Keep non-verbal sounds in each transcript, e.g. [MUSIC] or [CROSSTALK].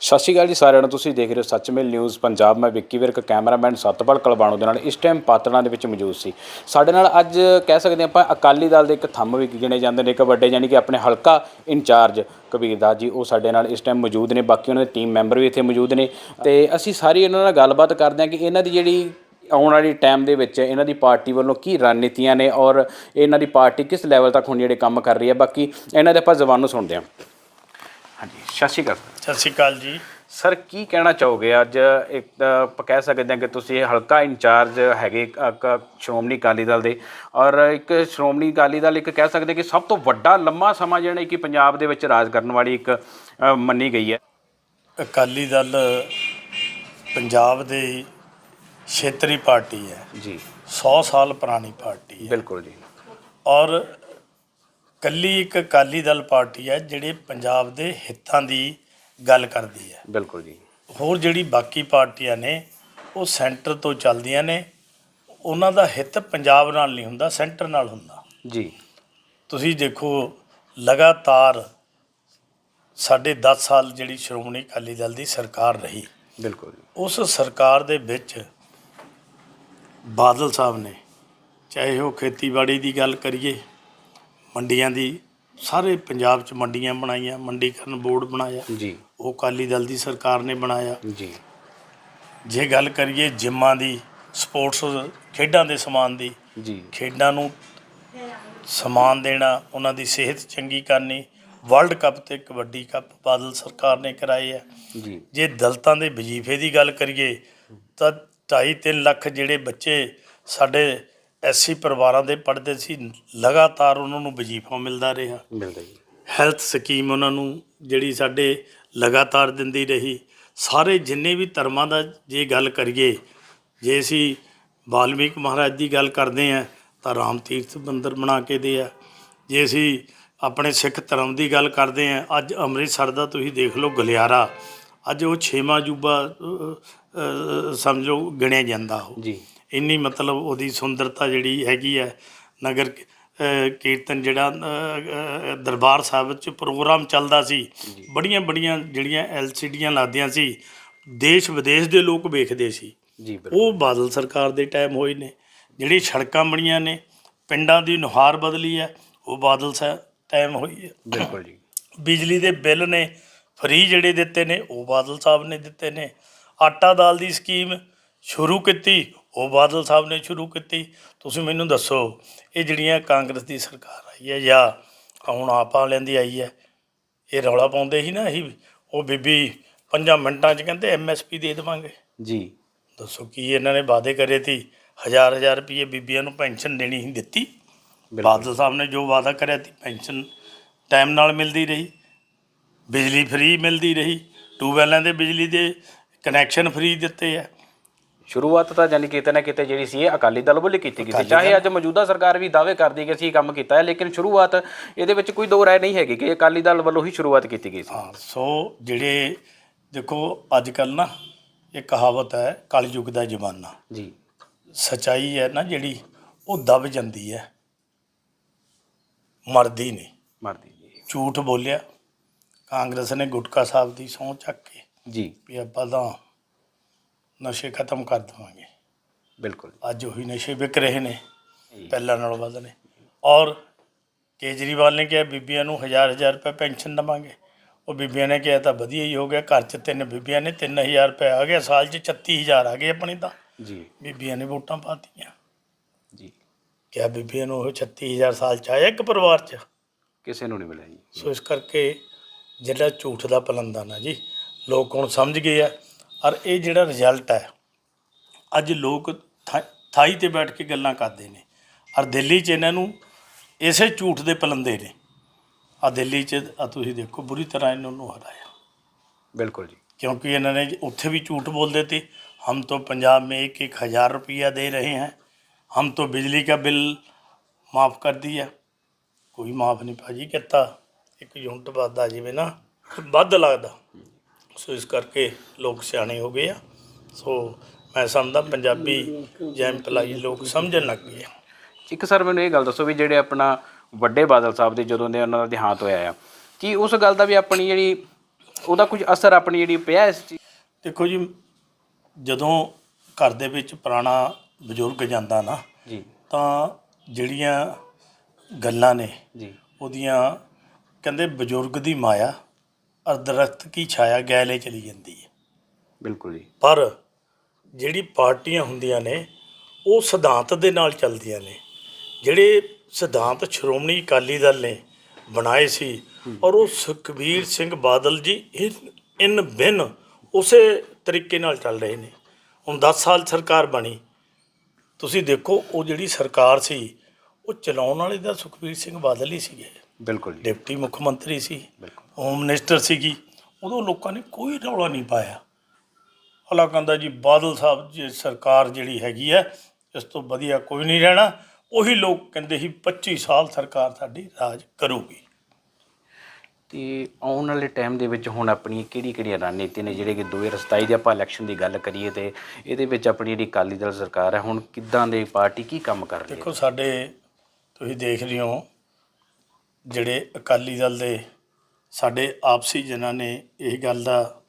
ਸਤਿ ਸ਼੍ਰੀ ਅਕਾਲ ਜੀ ਸਾਰਿਆਂ ਨੂੰ, ਤੁਸੀਂ ਦੇਖ ਰਹੇ ਹੋ ਸੱਚਮੇਲ ਨਿਊਜ਼ ਪੰਜਾਬ। ਮੈਂ ਵਿੱਕੀ ਵਿਰਕ, ਕੈਮਰਾਮੈਨ ਸਤਪਾਲ ਕਲਬਾਣੋ ਦੇ ਨਾਲ, ਇਸ ਟਾਈਮ ਪਾਤੜਾਂ ਦੇ ਵਿੱਚ ਮੌਜੂਦ ਸੀ। ਸਾਡੇ ਨਾਲ ਅੱਜ ਕਹਿ ਸਕਦੇ ਆਪਾਂ, ਅਕਾਲੀ ਦਲ ਦੇ ਇੱਕ ਥੰਮ ਵੀ ਗਿਣੇ ਜਾਂਦੇ ਨੇ, ਇੱਕ ਵੱਡੇ ਯਾਨੀ ਕਿ ਆਪਣੇ ਹਲਕਾ ਇੰਚਾਰਜ ਕਬੀਰ ਦਾਸ ਜੀ, ਉਹ ਸਾਡੇ ਨਾਲ ਇਸ ਟਾਈਮ ਮੌਜੂਦ ਨੇ, ਬਾਕੀ ਉਹਨਾਂ ਦੇ ਟੀਮ ਮੈਂਬਰ ਵੀ ਇੱਥੇ ਮੌਜੂਦ ਨੇ। ਤੇ ਅਸੀਂ ਸਾਰੀ ਇਹਨਾਂ ਨਾਲ ਗੱਲਬਾਤ ਕਰਦੇ ਹਾਂ ਕਿ ਇਹਨਾਂ ਦੀ ਜਿਹੜੀ ਆਉਣ ਵਾਲੀ ਟਾਈਮ ਦੇ ਵਿੱਚ ਇਹਨਾਂ ਦੀ ਪਾਰਟੀ ਵੱਲੋਂ ਕੀ ਰਣਨੀਤੀਆਂ ਨੇ ਔਰ ਇਹਨਾਂ ਦੀ ਪਾਰਟੀ ਕਿਸ ਲੈਵਲ ਤੱਕ ਹੁਣ ਜਿਹੜੇ ਕੰਮ ਕਰ ਰਹੀ ਹੈ। ਬਾਕੀ ਇਹਨਾਂ ਦੇ ਆਪਾਂ ਜ਼ਬਾਨ ਨੂੰ ਸੁਣਦੇ ਹਾਂ। ਸਤਿ ਸ਼੍ਰੀ ਅਕਾਲ। ਸਤਿ ਸ਼੍ਰੀ ਅਕਾਲ ਜੀ। ਸਰ ਕੀ ਕਹਿਣਾ ਚਾਹੋਗੇ? ਅੱਜ ਇੱਕ ਆਪਾਂ ਕਹਿ ਸਕਦੇ ਹਾਂ ਕਿ ਤੁਸੀਂ ਹਲਕਾ ਇੰਚਾਰਜ ਹੈਗੇ ਸ਼੍ਰੋਮਣੀ ਅਕਾਲੀ ਦਲ ਦੇ ਔਰ ਇੱਕ ਸ਼੍ਰੋਮਣੀ ਅਕਾਲੀ ਦਲ ਇੱਕ ਕਹਿ ਸਕਦੇ ਕਿ ਸਭ ਤੋਂ ਵੱਡਾ ਲੰਮਾ ਸਮਾਂ ਜਿਹੜਾ ਕਿ ਪੰਜਾਬ ਦੇ ਵਿੱਚ ਰਾਜ ਕਰਨ ਵਾਲੀ ਇੱਕ ਮੰਨੀ ਗਈ ਹੈ। ਅਕਾਲੀ ਦਲ ਪੰਜਾਬ ਦੇ ਖੇਤਰੀ ਪਾਰਟੀ ਹੈ। ਜੀ। 100 ਸਾਲ ਪੁਰਾਣੀ ਪਾਰਟੀ ਹੈ। ਬਿਲਕੁਲ ਜੀ। ਔਰ ਕੱਲੀ ਇੱਕ ਅਕਾਲੀ ਦਲ ਪਾਰਟੀ ਹੈ ਜਿਹੜੇ ਪੰਜਾਬ ਦੇ ਹਿੱਤਾਂ ਦੀ ਗੱਲ ਕਰਦੀ ਹੈ। ਬਿਲਕੁਲ ਜੀ। ਹੋਰ ਜਿਹੜੀ ਬਾਕੀ ਪਾਰਟੀਆਂ ਨੇ ਉਹ ਸੈਂਟਰ ਤੋਂ ਚੱਲਦੀਆਂ ਨੇ। ਉਹਨਾਂ ਦਾ ਹਿੱਤ ਪੰਜਾਬ ਨਾਲ ਨਹੀਂ ਹੁੰਦਾ ਸੈਂਟਰ ਨਾਲ ਹੁੰਦਾ। ਜੀ। ਤੁਸੀਂ ਦੇਖੋ ਲਗਾਤਾਰ ਸਾਡੇ 10 ਸਾਲ ਜਿਹੜੀ ਸ਼੍ਰੋਮਣੀ ਅਕਾਲੀ ਦਲ ਦੀ ਸਰਕਾਰ ਰਹੀ ਬਿਲਕੁਲ ਉਸ ਸਰਕਾਰ ਦੇ ਵਿੱਚ ਬਾਦਲ ਸਾਹਿਬ ਨੇ ਚਾਹੇ ਉਹ ਖੇਤੀਬਾੜੀ ਦੀ ਗੱਲ ਕਰੀਏ ਮੰਡੀਆਂ ਦੀ ਸਾਰੇ ਪੰਜਾਬ 'ਚ ਮੰਡੀਆਂ ਬਣਾਈਆਂ ਮੰਡੀਕਰਨ ਬੋਰਡ ਬਣਾਇਆ ਜੀ। ਉਹ ਅਕਾਲੀ ਦਲ ਦੀ ਸਰਕਾਰ ਨੇ ਬਣਾਇਆ। ਜੀ। ਜੇ ਗੱਲ ਕਰੀਏ ਜਿੰਮਾਂ ਦੀ ਸਪੋਰਟਸ ਖੇਡਾਂ ਦੇ ਸਮਾਨ ਦੀ ਜੀ। ਖੇਡਾਂ ਨੂੰ ਸਮਾਨ ਦੇਣਾ ਉਹਨਾਂ ਦੀ ਸਿਹਤ ਚੰਗੀ ਕਰਨੀ ਵਰਲਡ ਕੱਪ ਤੇ ਕਬੱਡੀ ਕੱਪ ਬਾਦਲ ਸਰਕਾਰ ਨੇ ਕਰਾਏ ਆ। ਜੀ। ਜੇ ਦਲਤਾਂ ਦੇ ਵਜ਼ੀਫੇ ਦੀ ਗੱਲ ਕਰੀਏ ਤਾਂ 2.5 ਲੱਖ ਜਿਹੜੇ ਬੱਚੇ ਸਾਡੇ ਐਸਸੀ ਪਰਿਵਾਰਾਂ ਦੇ ਪੜ੍ਹਦੇ ਸੀ ਲਗਾਤਾਰ ਉਹਨਾਂ ਨੂੰ ਵਜ਼ੀਫਾ ਮਿਲਦਾ ਰਿਹਾ। ਮਿਲਦਾ ਜੀ। ਹੈਲਥ ਸਕੀਮ ਉਹਨਾਂ ਨੂੰ ਜਿਹੜੀ ਸਾਡੇ ਲਗਾਤਾਰ ਦਿੰਦੀ ਰਹੀ। ਸਾਰੇ ਜਿੰਨੇ ਵੀ ਧਰਮਾਂ ਦਾ ਜੇ ਗੱਲ ਕਰੀਏ ਜੇ ਅਸੀਂ ਵਾਲਮੀਕ ਮਹਾਰਾਜ ਦੀ ਗੱਲ ਕਰਦੇ ਆ ਤਾਂ ਰਾਮ ਤੀਰਥ ਮੰਦਰ ਬਣਾ ਕੇ ਦੇ ਆ। ਜੇ ਅਸੀਂ ਆਪਣੇ ਸਿੱਖ ਧਰਮ ਦੀ ਗੱਲ ਕਰਦੇ ਆ ਅੱਜ ਅੰਮ੍ਰਿਤਸਰ ਦਾ ਤੁਸੀਂ ਦੇਖ ਲਓ ਗਲਿਆਰਾ ਅੱਜ ਉਹ ਛੇਵਾਂ ਜੂਬਾ ਅ, ਅ, ਸਮਝ ਗਿਣਿਆ ਜਾਂਦਾ ਉਹ। ਜੀ। ਇੰਨੀ ਮਤਲਬ ਉਹਦੀ ਸੁੰਦਰਤਾ ਜਿਹੜੀ ਹੈਗੀ ਹੈ ਨਗਰ ਕੀਰਤਨ ਜਿਹੜਾ ਦਰਬਾਰ ਸਾਹਿਬ ਵਿੱਚ ਪ੍ਰੋਗਰਾਮ ਚੱਲਦਾ ਸੀ ਬੜੀਆਂ ਬੜੀਆਂ ਜਿਹੜੀਆਂ ਐਲਸੀਡੀਆਂ ਲੱਗਦੀਆਂ ਸੀ ਦੇਸ਼ ਵਿਦੇਸ਼ ਦੇ ਲੋਕ ਵੇਖਦੇ ਸੀ। ਉਹ ਬਾਦਲ ਸਰਕਾਰ ਦੇ ਟਾਈਮ ਹੋਏ ਨੇ ਜਿਹੜੀ ਸੜਕਾਂ ਬਣੀਆਂ ਨੇ ਪਿੰਡਾਂ ਦੀ ਨੁਹਾਰ ਬਦਲੀ ਹੈ ਉਹ ਬਾਦਲ ਸਾਹਿਬ ਟਾਈਮ ਹੋਈ ਹੈ। ਬਿਲਕੁਲ ਜੀ। ਬਿਜਲੀ ਦੇ ਬਿੱਲ ਨੇ ਫ੍ਰੀ ਜਿਹੜੇ ਦਿੱਤੇ ਨੇ ਉਹ ਬਾਦਲ ਸਾਹਿਬ ਨੇ ਦਿੱਤੇ ਨੇ। ਆਟਾ ਦਾਲ ਦੀ ਸਕੀਮ ਸ਼ੁਰੂ ਕੀਤੀ ਉਹ ਬਾਦਲ ਸਾਹਿਬ ਨੇ ਸ਼ੁਰੂ ਕੀਤੀ। ਤੁਸੀਂ ਮੈਨੂੰ ਦੱਸੋ ਇਹ ਜਿਹੜੀਆਂ ਕਾਂਗਰਸ ਦੀ ਸਰਕਾਰ ਆਈ ਹੈ ਜਾਂ ਹੁਣ ਆਪ ਵਾਲਿਆਂ ਦੀ ਆਈ ਹੈ ਇਹ ਰੌਲਾ ਪਾਉਂਦੇ ਸੀ ਨਾ ਅਸੀਂ? ਉਹ ਬੀਬੀ ਪੰਜਾਂ ਮਿੰਟਾਂ 'ਚ ਕਹਿੰਦੇ ਐਮਐਸਪੀ ਦੇ ਦੇਵਾਂਗੇ। ਜੀ। ਦੱਸੋ ਕੀ ਇਹਨਾਂ ਨੇ ਵਾਅਦੇ ਕਰੇ ਸੀ? ਹਜ਼ਾਰ ਹਜ਼ਾਰ ਰੁਪਏ ਬੀਬੀਆਂ ਨੂੰ ਪੈਨਸ਼ਨ ਦੇਣੀ ਸੀ ਦਿੱਤੀ। ਬਾਦਲ ਸਾਹਿਬ ਨੇ ਜੋ ਵਾਅਦਾ ਕਰਿਆ ਸੀ ਪੈਨਸ਼ਨ ਟਾਈਮ ਨਾਲ ਮਿਲਦੀ ਰਹੀ। ਬਿਜਲੀ ਫ੍ਰੀ ਮਿਲਦੀ ਰਹੀ। ਟੂਬਵੈਲਾਂ ਦੇ ਬਿਜਲੀ ਦੇ ਕਨੈਕਸ਼ਨ ਫ੍ਰੀ ਦਿੱਤੇ ਆ। ਸ਼ੁਰੂਆਤ ਤਾਂ ਜਾਨੀ ਕਿਤੇ ਨਾ ਕਿਤੇ ਜਿਹੜੀ ਸੀ ਇਹ ਅਕਾਲੀ ਦਲ ਵੱਲੋਂ ਕੀਤੀ ਗਈ ਸੀ। ਚਾਹੇ ਅੱਜ ਮੌਜੂਦਾ ਸਰਕਾਰ ਵੀ ਦਾਅਵੇ ਕਰਦੀ ਹੈ ਕਿ ਅਸੀਂ ਇਹ ਕੰਮ ਕੀਤਾ ਹੈ ਲੇਕਿਨ ਸ਼ੁਰੂਆਤ ਇਹਦੇ ਵਿੱਚ ਕੋਈ ਦੋ ਰਾਏ ਨਹੀਂ ਹੈਗੀ ਕਿ ਅਕਾਲੀ ਦਲ ਵੱਲੋਂ ਹੀ ਸ਼ੁਰੂਆਤ ਕੀਤੀ ਗਈ ਸੀ। ਹਾਂ ਸੋ ਜਿਹੜੇ ਦੇਖੋ ਅੱਜ ਕੱਲ ਨਾ ਇਹ ਕਹਾਵਤ ਹੈ ਕਲਯੁਗ ਦਾ ਜ਼ਮਾਨਾ। ਜੀ। ਸਚਾਈ ਹੈ ਨਾ ਜਿਹੜੀ ਉਹ ਦਬ ਜਾਂਦੀ ਹੈ। ਮਰਦੀ ਨਹੀਂ। ਮਰਦੀ ਜੀ ਝੂਠ ਬੋਲਿਆ। ਕਾਂਗਰਸ ਨੇ ਗੁਟਕਾ ਸਾਹਿਬ ਦੀ ਸਹੁੰ ਚੱਕ ਕੇ ਜੀ। ਵੀ ਆਪਾਂ ਤਾਂ ਨਸ਼ੇ ਖਤਮ ਕਰ ਦੇਵਾਂਗੇ। ਬਿਲਕੁਲ। ਅੱਜ ਉਹੀ ਨਸ਼ੇ ਵਿਕ ਰਹੇ ਨੇ ਪਹਿਲਾਂ ਨਾਲੋਂ ਵੱਧ ਨੇ। ਔਰ ਕੇਜਰੀਵਾਲ ਨੇ ਕਿਹਾ ਬੀਬੀਆਂ ਨੂੰ ਹਜ਼ਾਰ ਹਜ਼ਾਰ ਰੁਪਏ ਪੈਨਸ਼ਨ ਦੇਵਾਂਗੇ। ਉਹ ਬੀਬੀਆਂ ਨੇ ਕਿਹਾ ਤਾਂ ਵਧੀਆ ਹੀ ਹੋ ਗਿਆ ਘਰ 'ਚ ਤਿੰਨ ਬੀਬੀਆਂ ਨੇ 3000 ਰੁਪਏ ਆ ਗਿਆ ਸਾਲ 'ਚ 36000 ਆ ਗਏ ਆਪਣੀ ਤਾਂ। ਜੀ। ਬੀਬੀਆਂ ਨੇ ਵੋਟਾਂ ਪਾਤੀਆਂ। ਜੀ। ਕਿਹਾ ਬੀਬੀਆਂ ਨੂੰ ਉਹ 36000 ਸਾਲ 'ਚ ਆਇਆ ਇੱਕ ਪਰਿਵਾਰ 'ਚ? ਕਿਸੇ ਨੂੰ ਨਹੀਂ ਮਿਲਿਆ ਜੀ। ਸੋ ਇਸ ਕਰਕੇ ਜਿਹੜਾ ਝੂਠ ਦਾ ਪਲੰਦਾ ਨਾ ਜੀ ਲੋਕ ਹੁਣ ਸਮਝ ਗਏ ਆ ਔਰ ਇਹ ਜਿਹੜਾ ਰਿਜ਼ਲਟ ਹੈ ਅੱਜ ਲੋਕ ਥਾਈ ਤੇ ਬੈਠ ਕੇ ਗੱਲਾਂ ਕਰਦੇ ਨੇ ਔਰ ਦਿੱਲੀ 'ਚ ਇਹਨਾਂ ਨੂੰ ਇਸੇ ਝੂਠ ਦੇ ਪਲੰਦੇ ਨੇ ਆ ਦਿੱਲੀ 'ਚ ਆ ਤੁਸੀਂ ਦੇਖੋ ਬੁਰੀ ਤਰ੍ਹਾਂ ਇਹਨਾਂ ਨੂੰ ਹਰਾਇਆ ਬਿਲਕੁਲ ਜੀ क्योंकि इन्होंने उत्थे भी झूठ बोल देते हम तो पंजाब में एक एक हज़ार रुपया दे रहे हैं हम तो बिजली का बिल माफ़ कर दिया कोई माफ़ नहीं भाजी कहता एक यूनिट वादा जिमें ना वाद लगता ਸੋ ਇਸ ਕਰਕੇ ਲੋਕ ਸਿਆਣੇ ਹੋ ਗਏ ਆ। ਸੋ ਮੈਂ ਸਮਝਦਾ ਪੰਜਾਬੀ ਜਾਂ ਭਲਾਈ ਲੋਕ ਸਮਝਣ ਲੱਗ ਗਏ ਆ। ਇੱਕ ਸਰ ਮੈਨੂੰ ਇਹ ਗੱਲ ਦੱਸੋ ਵੀ ਜਿਹੜੇ ਆਪਣਾ ਵੱਡੇ ਬਾਦਲ ਸਾਹਿਬ ਦੇ ਜਦੋਂ ਦੇ ਉਹਨਾਂ ਦਾ ਦੇਹਾਂਤ ਹੋਇਆ ਆ ਕੀ ਉਸ ਗੱਲ ਦਾ ਵੀ ਆਪਣੀ ਜਿਹੜੀ ਉਹਦਾ ਕੁਝ ਅਸਰ ਆਪਣੀ ਜਿਹੜੀ ਪਿਆ ਇਸ ਚੀਜ਼? ਦੇਖੋ ਜੀ ਜਦੋਂ ਘਰ ਦੇ ਵਿੱਚ ਪੁਰਾਣਾ ਬਜ਼ੁਰਗ ਜਾਂਦਾ ਨਾ ਜੀ। ਤਾਂ ਜਿਹੜੀਆਂ ਗੱਲਾਂ ਨੇ ਜੀ। ਉਹਦੀਆਂ ਕਹਿੰਦੇ ਬਜ਼ੁਰਗ ਦੀ ਮਾਇਆ ਅਰ ਦਰਖਤ ਕੀ ਛਾਇਆ ਗੈਲੇ ਚਲੀ ਜਾਂਦੀ ਹੈ। ਬਿਲਕੁਲ ਜੀ। ਪਰ ਜਿਹੜੀ ਪਾਰਟੀਆਂ ਹੁੰਦੀਆਂ ਨੇ ਉਹ ਸਿਧਾਂਤ ਦੇ ਨਾਲ ਚੱਲਦੀਆਂ ਨੇ। ਜਿਹੜੇ ਸਿਧਾਂਤ ਸ਼੍ਰੋਮਣੀ ਅਕਾਲੀ ਦਲ ਨੇ ਬਣਾਏ ਸੀ ਔਰ ਉਹ ਸੁਖਬੀਰ ਸਿੰਘ ਬਾਦਲ ਜੀ ਇਨ- ਇਨ ਬਿਨ ਉਸੇ ਤਰੀਕੇ ਨਾਲ ਚੱਲ ਰਹੇ ਨੇ। ਹੁਣ 10 ਸਾਲ ਸਰਕਾਰ ਬਣੀ। ਤੁਸੀਂ ਦੇਖੋ ਉਹ ਜਿਹੜੀ ਸਰਕਾਰ ਸੀ ਉਹ ਚਲਾਉਣ ਵਾਲੇ ਦਾ ਸੁਖਬੀਰ ਸਿੰਘ ਬਾਦਲ ਹੀ ਸੀਗੇ। ਬਿਲਕੁਲ ਡਿਪਟੀ ਮੁੱਖ ਮੰਤਰੀ ਸੀ। ਬਿਲਕੁਲ। ਹੋਮ ਮਿਨਿਸਟਰ ਸੀਗੀ। ਉਦੋਂ ਲੋਕਾਂ ਨੇ ਕੋਈ ਰੌਲਾ ਨਹੀਂ ਪਾਇਆ। ਹਲਾ ਕਹਿੰਦਾ ਜੀ ਬਾਦਲ ਸਾਹਿਬ ਜੀ ਸਰਕਾਰ ਜਿਹੜੀ ਹੈਗੀ ਹੈ ਇਸ ਤੋਂ ਵਧੀਆ ਕੋਈ ਨਹੀਂ ਰਹਿਣਾ। ਉਹੀ ਲੋਕ ਕਹਿੰਦੇ ਸੀ 25 ਸਾਲ ਸਰਕਾਰ ਸਾਡੀ ਰਾਜ ਕਰੂਗੀ। ਤੇ ਆਉਣ ਵਾਲੇ ਟਾਈਮ ਦੇ ਵਿੱਚ ਹੁਣ ਆਪਣੀ ਕਿਹੜੀ ਕਿਹੜੀਆਂ ਰਣਨੀਤੀ ਨੇ ਜਿਹੜੇ ਕਿ 2027 ਦੇ ਆਪਾਂ ਇਲੈਕਸ਼ਨ ਦੀ ਗੱਲ ਕਰੀਏ ਤੇ ਇਹਦੇ ਵਿੱਚ ਆਪਣੀ ਜਿਹੜੀ ਅਕਾਲੀ ਦਲ ਸਰਕਾਰ ਹੈ ਹੁਣ ਕਿੱਦਾਂ ਦੇ ਪਾਰਟੀ ਕੀ ਕੰਮ ਕਰ ਰਹੀ ਹੈ? ਦੇਖੋ ਸਾਡੇ ਤੁਸੀਂ ਦੇਖ ਰਹੇ ਹੋ ਜਿਹੜੇ ਅਕਾਲੀ ਦਲ ਦੇ ਸਾਡੇ ਆਪਸੀ ਜਨਾਂ ਨੇ ਇਹ ਗੱਲ ਦਾ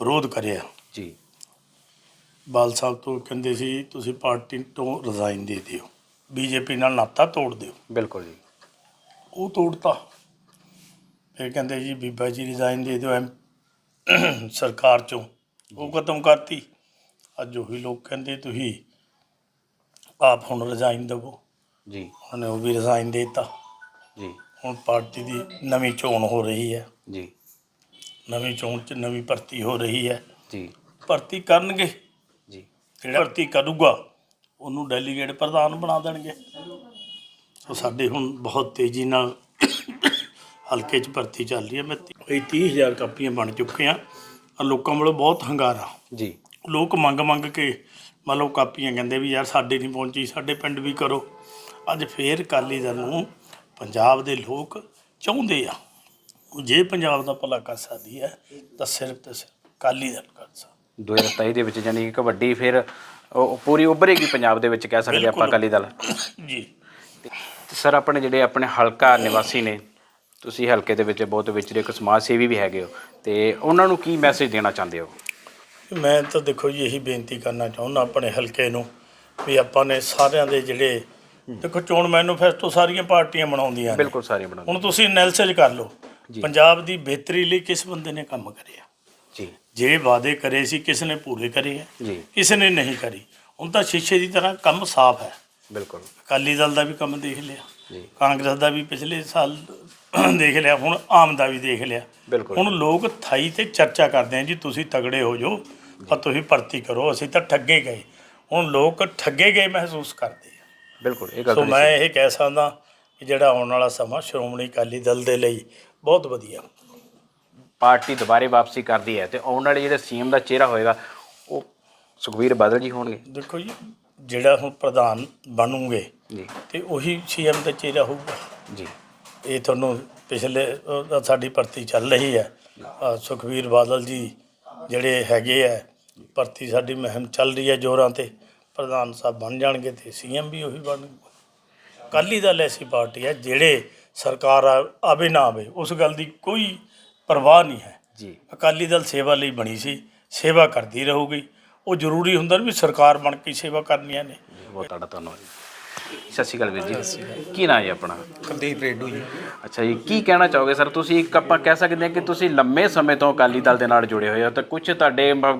ਵਿਰੋਧ ਕਰਿਆ। ਜੀ। ਬਾਲ ਸਾਹਿਬ ਤੋਂ ਕਹਿੰਦੇ ਸੀ ਤੁਸੀਂ ਪਾਰਟੀ ਤੋਂ ਰਿਜ਼ਾਈਨ ਦੇ ਦਿਓ। ਬੀਜੇਪੀ ਨਾਲ ਨਾਤਾ ਤੋੜ ਦਿਓ। ਬਿਲਕੁਲ ਜੀ। ਉਹ ਤੋੜਤਾ। ਫਿਰ ਕਹਿੰਦੇ ਜੀ ਬੀਬਾ ਜੀ ਰਿਜ਼ਾਈਨ ਦੇ ਦਿਓ ਐਮ ਸਰਕਾਰ ਚੋਂ। ਉਹ ਖਤਮ ਕਰਤੀ। ਅੱਜ ਉਹੀ ਲੋਕ ਕਹਿੰਦੇ ਤੁਸੀਂ ਆਪ ਹੁਣ ਰਿਜ਼ਾਈਨ ਦੇਵੋ। ਜੀ। ਉਹਨੇ ਉਹ ਵੀ ਰਿਜ਼ਾਈਨ ਦੇਤਾ। ਜੀ। ਹੁਣ ਪਾਰਟੀ ਦੀ ਨਵੀਂ ਚੋਣ ਹੋ ਰਹੀ ਹੈ। ਜੀ। ਨਵੀਂ ਚੋਣ 'ਚ ਨਵੀਂ ਭਰਤੀ ਹੋ ਰਹੀ ਹੈ। ਜੀ। ਭਰਤੀ ਕਰਨਗੇ। ਜੀ। ਜਿਹੜਾ ਭਰਤੀ ਕਰੂਗਾ ਉਹਨੂੰ ਡੈਲੀਗੇਟ ਪ੍ਰਧਾਨ ਬਣਾ ਦੇਣਗੇ। ਸੋ ਸਾਡੇ ਹੁਣ ਬਹੁਤ ਤੇਜ਼ੀ ਨਾਲ ਹਲਕੇ 'ਚ ਭਰਤੀ ਚੱਲ ਰਹੀ ਹੈ ਮੈਂ ਇਹ 30000 ਕਾਪੀਆਂ ਬਣ ਚੁੱਕੀਆਂ। ਆ ਲੋਕਾਂ ਵੱਲੋਂ ਬਹੁਤ ਹੰਗਾਰਾ। ਜੀ। ਲੋਕ ਮੰਗ ਮੰਗ ਕੇ ਮੰਨ ਲਓ ਕਾਪੀਆਂ ਕਹਿੰਦੇ ਵੀ ਯਾਰ ਸਾਡੇ ਨਹੀਂ ਪਹੁੰਚੀ ਸਾਡੇ ਪਿੰਡ ਵੀ ਕਰੋ। ਅੱਜ ਫੇਰ ਅਕਾਲੀ ਦਲ ਨੂੰ ਪੰਜਾਬ ਦੇ ਲੋਕ ਚਾਹੁੰਦੇ ਆ ਜੇ ਪੰਜਾਬ ਦਾ ਭਲਾ ਕਰ ਸਕਦੀ ਹੈ ਤਾਂ ਸਿਰਫ ਤੇ ਸਿਰਫ ਅਕਾਲੀ ਦਲ ਕਰ ਸਕਦਾ 2027 ਦੇ ਵਿੱਚ ਜਾਨੀ ਕਿ ਵੱਡੀ ਫਿਰ ਉਹ ਪੂਰੀ ਉੱਭਰੇਗੀ ਪੰਜਾਬ ਦੇ ਵਿੱਚ ਕਹਿ ਸਕਦੇ ਆਪਾਂ। ਅਕਾਲੀ ਦਲ। ਜੀ। ਤੇ ਸਰ ਆਪਣੇ ਜਿਹੜੇ ਆਪਣੇ ਹਲਕਾ ਨਿਵਾਸੀ ਨੇ ਤੁਸੀਂ ਹਲਕੇ ਦੇ ਵਿੱਚ ਬਹੁਤ ਵਿਚਰੇ ਇੱਕ ਸਮਾਜ ਸੇਵੀ ਵੀ ਹੈਗੇ ਹੋ ਤੇ ਉਹਨਾਂ ਨੂੰ ਕੀ ਮੈਸੇਜ ਦੇਣਾ ਚਾਹੁੰਦੇ ਹੋ? ਮੈਂ ਤਾਂ ਦੇਖੋ ਜੀ ਇਹੀ ਬੇਨਤੀ ਕਰਨਾ ਚਾਹੁੰਦਾ ਆਪਣੇ ਹਲਕੇ ਨੂੰ ਵੀ ਆਪਾਂ ਨੇ ਸਾਰਿਆਂ ਦੇ ਜਿਹੜੇ ਦੇਖੋ ਚੋਣ ਮੈਨੂਫੈਸਟੋ ਸਾਰੀਆਂ ਪਾਰਟੀਆਂ ਬਣਾਉਂਦੀਆਂ ਨੇ। ਬਿਲਕੁਲ ਸਾਰੇ ਬਣਾਉਂਦੇ ਹੁਣ ਤੁਸੀਂ ਐਨਾਲਿਸਿਸ ਕਰ ਲਓ। ਜੀ। ਪੰਜਾਬ ਦੀ ਬਿਹਤਰੀ ਲਈ ਕਿਸ ਬੰਦੇ ਨੇ ਕੰਮ ਕਰਿਆ? ਜੀ। ਜਿਹੜੇ ਵਾਅਦੇ ਕਰੇ ਸੀ ਕਿਸ ਨੇ ਪੂਰੇ ਕਰੇ ਜੀ। ਕਿਸੇ ਨੇ ਨਹੀਂ ਕਰੀ? ਹੁਣ ਤਾਂ ਸ਼ੀਸ਼ੇ ਦੀ ਤਰ੍ਹਾਂ ਕੰਮ ਸਾਫ਼ ਹੈ। ਬਿਲਕੁਲ। ਅਕਾਲੀ ਦਲ ਦਾ ਵੀ ਕੰਮ ਦੇਖ ਲਿਆ। ਜੀ। ਕਾਂਗਰਸ ਦਾ ਵੀ ਪਿਛਲੇ ਸਾਲ [CLEARS THROAT] ਦੇਖ ਲਿਆ। ਹੁਣ ਆਮ ਦਾ ਵੀ ਦੇਖ ਲਿਆ। ਬਿਲਕੁਲ। ਹੁਣ ਲੋਕ ਥਾਈ ਤੇ ਚਰਚਾ ਕਰਦੇ ਆ ਜੀ ਤੁਸੀਂ ਤਗੜੇ ਹੋ ਜਾਓ ਪਰ ਤੁਸੀਂ ਭਰਤੀ ਕਰੋ। ਅਸੀਂ ਤਾਂ ਠੱਗੇ ਗਏ। ਹੁਣ ਲੋਕ ਠੱਗੇ ਗਏ ਮਹਿਸੂਸ ਕਰਦੇ। ਆ ਬਿਲਕੁਲ ਇਹ ਗੱਲ ਸੋ ਮੈਂ ਇਹ ਕਹਿ ਸਕਦਾ ਕਿ ਜਿਹੜਾ ਆਉਣ ਵਾਲਾ ਸਮਾਂ ਸ਼੍ਰੋਮਣੀ ਅਕਾਲੀ ਦਲ ਦੇ ਲਈ ਬਹੁਤ ਵਧੀਆ। ਪਾਰਟੀ ਦੁਬਾਰੇ ਵਾਪਸੀ ਕਰਦੀ ਹੈ ਤੇ ਆਉਣ ਵਾਲੇ ਜਿਹੜੇ ਸੀਐਮ ਦਾ ਚਿਹਰਾ ਹੋਏਗਾ ਉਹ ਸੁਖਵੀਰ ਬਾਦਲ ਜੀ ਹੋਣਗੇ। ਦੇਖੋ ਜੀ ਜਿਹੜਾ ਹੁਣ ਪ੍ਰਧਾਨ ਬਣੂਗੇ ਜੀ। ਤੇ ਉਹੀ ਸੀਐਮ ਦਾ ਚਿਹਰਾ ਹੋਊਗਾ। ਜੀ। ਇਹ ਤੁਹਾਨੂੰ ਪਿਛਲੇ ਅਹ, ਸਾਡੀ ਭਰਤੀ ਚੱਲ ਰਹੀ ਹੈ। ਅਹ, ਸੁਖਬੀਰ ਬਾਦਲ ਜੀ ਜਿਹੜੇ ਹੈਗੇ ਆ ਭਰਤੀ ਸਾਡੀ ਮੁਹਿੰਮ ਚੱਲ ਰਹੀ ਹੈ ਜੋਰਾਂ ਤੇ। ਪ੍ਰਧਾਨ ਸਾਹਿਬ ਬਣ ਜਾਣਗੇ ਤੇ ਸੀਐਮ ਵੀ ਉਹੀ ਬਣ ਅਕਾਲੀ ਦਲ ਐਸੀ ਪਾਰਟੀ ਹੈ ਜਿਹੜੇ ਸਰਕਾਰ ਆਵੇ ਨਾ ਆਵੇ ਉਸ ਗੱਲ ਦੀ ਕੋਈ ਪਰਵਾਹ ਨਹੀਂ ਹੈ। ਜੀ। ਅਕਾਲੀ ਦਲ ਸੇਵਾ ਲਈ ਬਣੀ ਸੀ ਸੇਵਾ ਕਰਦੀ ਰਹੂਗੀ। ਉਹ ਜ਼ਰੂਰੀ ਹੁੰਦਾ ਵੀ ਸਰਕਾਰ ਬਣ ਕੇ ਸੇਵਾ ਕਰਨੀਆਂ ਨੇ। ਬਹੁਤ ਤੁਹਾਡਾ ਧੰਨਵਾਦ ਸਤਿ ਸ਼੍ਰੀ ਅਕਾਲ ਵੀਰ ਜੀ। ਕੀ ਨਾਂ ਹੈ ਆਪਣਾ? ਕੁਲਦੀਪ ਰੇਡੂ ਜੀ। ਅੱਛਾ ਜੀ ਕੀ ਕਹਿਣਾ ਚਾਹੋਗੇ ਸਰ? ਤੁਸੀਂ ਇੱਕ ਆਪਾਂ ਕਹਿ ਸਕਦੇ ਹਾਂ ਕਿ ਤੁਸੀਂ ਲੰਮੇ ਸਮੇਂ ਤੋਂ ਅਕਾਲੀ ਦਲ ਦੇ ਨਾਲ ਜੁੜੇ ਹੋਏ ਹੋ ਤੇ ਕੁਝ ਤੁਹਾਡੇ ਮ-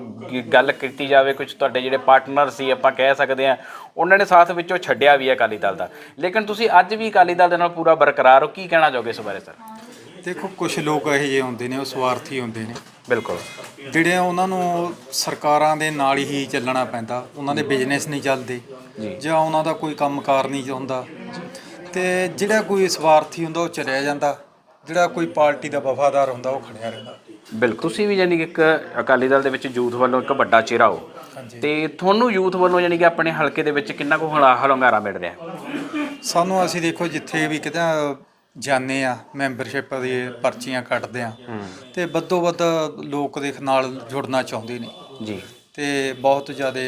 ਗੱਲ ਕੀਤੀ ਜਾਵੇ ਕੁਝ ਤੁਹਾਡੇ ਜਿਹੜੇ ਪਾਰਟਨਰ ਸੀ ਆਪਾਂ ਕਹਿ ਸਕਦੇ ਹਾਂ ਉਹਨਾਂ ਨੇ ਸਾਥ ਵਿੱਚੋਂ ਛੱਡਿਆ ਵੀ ਹੈ ਅਕਾਲੀ ਦਲ ਦਾ। ਲੇਕਿਨ ਤੁਸੀਂ ਅੱਜ ਵੀ ਅਕਾਲੀ ਦਲ ਦੇ ਨਾਲ ਪੂਰਾ ਬਰਕਰਾਰ ਹੋ ਕੀ ਕਹਿਣਾ ਚਾਹੋਗੇ ਇਸ ਬਾਰੇ ਸਰ? ਦੇਖੋ ਕੁਝ ਲੋਕ ਇਹੋ ਜਿਹੇ ਹੁੰਦੇ ਨੇ ਉਹ ਸਵਾਰਥੀ ਹੁੰਦੇ ਨੇ। ਬਿਲਕੁਲ। ਜਿਹੜੇ ਉਹਨਾਂ ਨੂੰ ਸਰਕਾਰਾਂ ਦੇ ਨਾਲ ਹੀ ਚੱਲਣਾ ਪੈਂਦਾ ਉਹਨਾਂ ਦੇ ਬਿਜ਼ਨਸ ਨਹੀਂ ਚੱਲਦੇ ਜੀ। ਉਹਨਾਂ ਦਾ ਕੋਈ ਕੰਮਕਾਰ ਨਹੀਂ ਹੁੰਦਾ। ਤੇ ਜਿਹੜਾ ਕੋਈ ਸਵਾਰਥੀ ਹੁੰਦਾ ਉਹ ਚਲਿਆ ਜਾਂਦਾ। ਜਿਹੜਾ ਕੋਈ ਪਾਰਟੀ ਦਾ ਵਫਾਦਾਰ ਹੁੰਦਾ ਉਹ ਖੜਿਆ ਰਹਿੰਦਾ। ਬਿਲਕੁਲ। ਤੁਸੀਂ ਵੀ ਯਾਨੀ ਕਿ ਇੱਕ ਅਕਾਲੀ ਦਲ ਦੇ ਵਿੱਚ ਯੂਥ ਵੱਲੋਂ ਇੱਕ ਵੱਡਾ ਚਿਹਰਾ ਹੋ। ਤੇ ਤੁਹਾਨੂੰ ਯੂਥ ਵੱਲੋਂ ਯਾਨੀ ਕਿ ਆਪਣੇ ਹਲਕੇ ਦੇ ਵਿੱਚ ਕਿੰਨਾ ਕੁ ਹਲਾ ਹਲੰਗਾਰਾ ਮਿਲ ਰਿਹਾ? ਸਾਨੂੰ ਅਸੀਂ ਦੇਖੋ ਜਿੱਥੇ ਵੀ ਕਿਤੇ ਜਾਂਦੇ ਆ ਮੈਂਬਰਸ਼ਿਪ ਦੀ ਪਰਚੀਆਂ ਕੱਟਦੇ ਆ। ਤੇ ਵੱਧੋ ਵੱਧ ਲੋਕ ਦੇ ਨਾਲ ਜੁੜਨਾ ਚਾਹੁੰਦੇ ਨੇ। ਜੀ। ਤੇ ਬਹੁਤ ਜ਼ਿਆਦਾ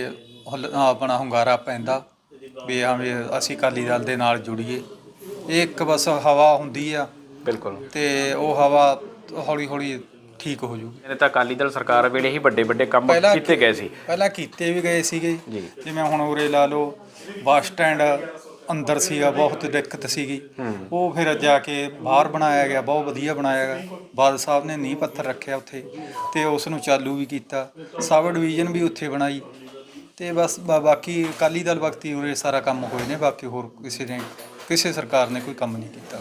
ਹਲ- ਆਪਣਾ ਹੁੰਗਾਰਾ ਪੈਂਦਾ ਵੀ ਹਾਂ ਵੀ ਅਸੀਂ ਅਕਾਲੀ ਦਲ ਦੇ ਨਾਲ ਜੁੜੀਏ। ਇਹ ਇੱਕ ਬਸ ਹਵਾ ਹੁੰਦੀ ਆ। ਬਿਲਕੁਲ। ਤੇ ਉਹ ਹਵਾ ਹੌਲੀ ਹੌਲੀ ਠੀਕ ਹੋ ਜੂਗੀ। ਇਹਨੇ ਤਾਂ ਅਕਾਲੀ ਦਲ ਸਰਕਾਰ ਵੇਲੇ ਹੀ ਵੱਡੇ ਵੱਡੇ ਕੰਮ ਪਹਿਲਾਂ ਕੀਤੇ ਗਏ ਸੀ। ਪਹਿਲਾਂ ਕੀਤੇ ਵੀ ਗਏ ਸੀਗੇ। ਜੀ। ਜਿਵੇਂ ਹੁਣ ਉਰੇ ਲਾ ਲਓ ਬੱਸ ਸਟੈਂਡ ਅੰਦਰ ਸੀਗਾ, ਬਹੁਤ ਦਿੱਕਤ ਸੀਗੀ। ਉਹ ਫਿਰ ਜਾ ਕੇ ਬਾਹਰ ਬਣਾਇਆ ਗਿਆ, ਬਹੁਤ ਵਧੀਆ ਬਣਾਇਆ ਗਿਆ। ਬਾਦਲ ਸਾਹਿਬ ਨੇ ਨੀਂਹ ਪੱਥਰ ਰੱਖਿਆ ਉੱਥੇ ਤੇ ਉਸ ਨੂੰ ਚਾਲੂ ਵੀ ਕੀਤਾ। ਸਬ ਡਿਵੀਜ਼ਨ ਵੀ ਉੱਥੇ ਬਣਾਈ। ਤੇ ਬਸ ਬਾ- ਬਾਕੀ ਅਕਾਲੀ ਦਲ ਵਕਤੀ ਉਰੇ ਸਾਰਾ ਕੰਮ ਹੋਏ ਨੇ, ਬਾਕੀ ਹੋਰ ਕਿਸੇ ਨੇ, ਕਿਸੇ ਸਰਕਾਰ ਨੇ ਕੋਈ ਕੰਮ ਨਹੀਂ ਕੀਤਾ।